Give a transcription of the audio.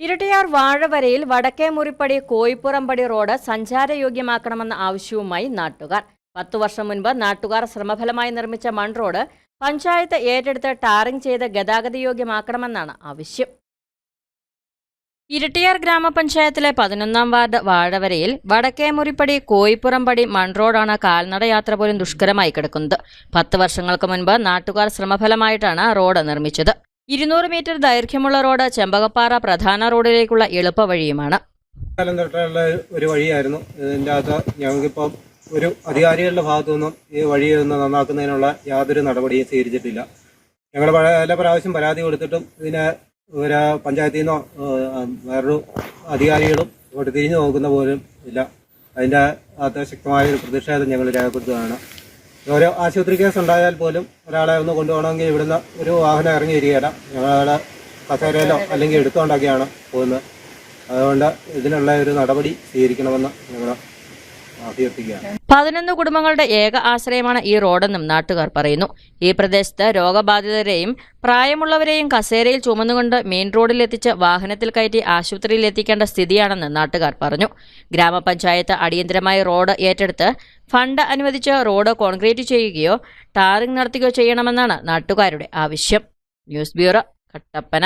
ഇരട്ടിയാർ വാഴവരയിൽ വടക്കേ മുറിപ്പടി കോയിപ്പുറംപടി റോഡ് സഞ്ചാരയോഗ്യമാക്കണമെന്ന ആവശ്യവുമായി നാട്ടുകാർ. പത്തു വർഷം മുൻപ് നാട്ടുകാർ ശ്രമഫലമായി നിർമ്മിച്ച മൺ റോഡ് പഞ്ചായത്ത് ഏറ്റെടുത്ത് ടാറിംഗ് ചെയ്ത് ഗതാഗതയോഗ്യമാക്കണമെന്നാണ് ആവശ്യം. ഇരട്ടിയാർ ഗ്രാമപഞ്ചായത്തിലെ പതിനൊന്നാം വാർഡ് വാഴവരയിൽ വടക്കേ മുറിപ്പടി കോയിപ്പുറംപടി മൺ റോഡാണ് കാൽനടയാത്ര പോലും ദുഷ്കരമായി കിടക്കുന്നത്. പത്ത് വർഷങ്ങൾക്ക് മുൻപ് നാട്ടുകാർ ശ്രമഫലമായിട്ടാണ് റോഡ് നിർമ്മിച്ചത്. ഇരുന്നൂറ് മീറ്റർ ദൈർഘ്യമുള്ള റോഡ് ചെമ്പകപ്പാറ പ്രധാന റോഡിലേക്കുള്ള എളുപ്പവഴിയുമാണ് കാലം ഒരു വഴിയായിരുന്നു. ഇതിന്റെ അകത്ത് ഞങ്ങൾക്കിപ്പം ഒരു അധികാരികളുടെ ഭാഗത്തു നിന്നും ഈ വഴി ഒന്ന് നന്നാക്കുന്നതിനുള്ള യാതൊരു നടപടിയും സ്വീകരിച്ചിട്ടില്ല. ഞങ്ങൾ പല പ്രാവശ്യം പരാതി കൊടുത്തിട്ടും ഇതിനെ ഒരു പഞ്ചായത്തിൽ നിന്നോ വേറൊരു അധികാരികളും ഇങ്ങോട്ട് തിരിഞ്ഞു നോക്കുന്ന പോലും ഇല്ല. അതിന്റെ അകത്ത് ശക്തമായ ഒരു പ്രതിഷേധം ഞങ്ങൾ രേഖപ്പെടുത്തുകയാണ്. ഓരോ ആശുപത്രി കേസ് ഉണ്ടായാൽ പോലും ഒരാളെ ഒന്ന് കൊണ്ടുപോകണമെങ്കിൽ ഇവിടുന്ന് ഒരു വാഹനം ഇറങ്ങി വരികയില്ല ഞങ്ങളവിടെ കസേരയിലോ അല്ലെങ്കിൽ എടുത്തുകൊണ്ടൊക്കെയാണ് പോകുന്നത്. അതുകൊണ്ട് ഇതിനുള്ള ഒരു നടപടി സ്വീകരിക്കണമെന്ന് ഞങ്ങൾ പതിനൊന്ന് കുടുംബങ്ങളുടെ ഏക ആശ്രയമാണ് ഈ റോഡെന്നും നാട്ടുകാർ പറയുന്നു. ഈ പ്രദേശത്ത് രോഗബാധിതരെയും പ്രായമുള്ളവരെയും കസേരയിൽ ചുമന്നുകൊണ്ട് മെയിൻ റോഡിലെത്തിച്ച് വാഹനത്തിൽ കയറ്റി ആശുപത്രിയിൽ എത്തിക്കേണ്ട സ്ഥിതിയാണെന്ന് നാട്ടുകാർ പറഞ്ഞു. ഗ്രാമപഞ്ചായത്ത് അടിയന്തരമായി റോഡ് ഏറ്റെടുത്ത് ഫണ്ട് അനുവദിച്ച് റോഡ് കോൺക്രീറ്റ് ചെയ്യുകയോ ടാറിംഗ് നടത്തുകയോ ചെയ്യണമെന്നാണ് നാട്ടുകാരുടെ ആവശ്യം. News bureau Kattappana.